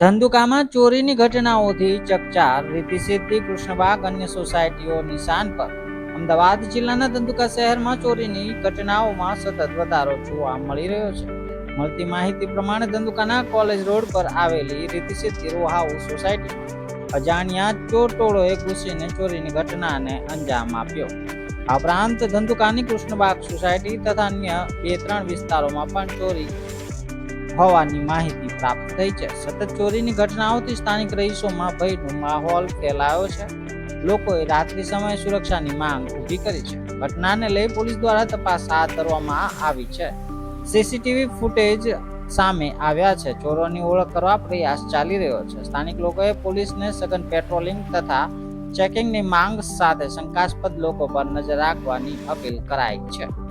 ધંધુકામાં ચોરીની ઘટનાઓથી ચકચાર રીતિ સિદ્ધિ કૃષ્ણબાગ અન્ય સોસાયટીઓ નિશાન પર. અમદાવાદ જિલ્લાના ધંધુકા શહેરમાં ચોરીની ઘટનાઓમાં સતત વધારો જોવા મળી રહ્યો છે. મળતી માહિતી પ્રમાણે ધંધુકાના કોલેજ રોડ પર આવેલી રીતિ સિદ્ધિ રો હાઉસ સોસાયટીમાં અજાણ્યા ચોર ટોળોએ ઘૂસીને ચોરીની ઘટનાને અંજામ આપ્યો. આ ઉપરાંત ધંધુકાની કૃષ્ણબાગ સોસાયટી તથા અન્ય બે ત્રણ વિસ્તારોમાં પણ ચોરી હોવાની માહિતી પ્રાપ્ત થઈ છે. સતત ચોરીની ઘટનાઓથી સ્થાનિક રહીશોમાં ભયનો માહોલ ફેલાયો છે. લોકોએ રાત્રિ સમયે સુરક્ષાની માંગ ઊભી કરી છે. ઘટનાને લઈ પોલીસ દ્વારા તપાસ હાથ ધરવામાં આવી છે. સીસીટીવી ફૂટેજ સામે આવ્યા છે. ચોરોની ઓળખ કરવા પ્રયાસ ચાલી રહ્યો છે. સ્થાનિક લોકોએ પોલીસને સઘન પેટ્રોલિંગ તથા ચેકિંગની માંગ સાથે શંકાસ્પદ લોકો પર નજર રાખવાની અપીલ કરાઈ છે.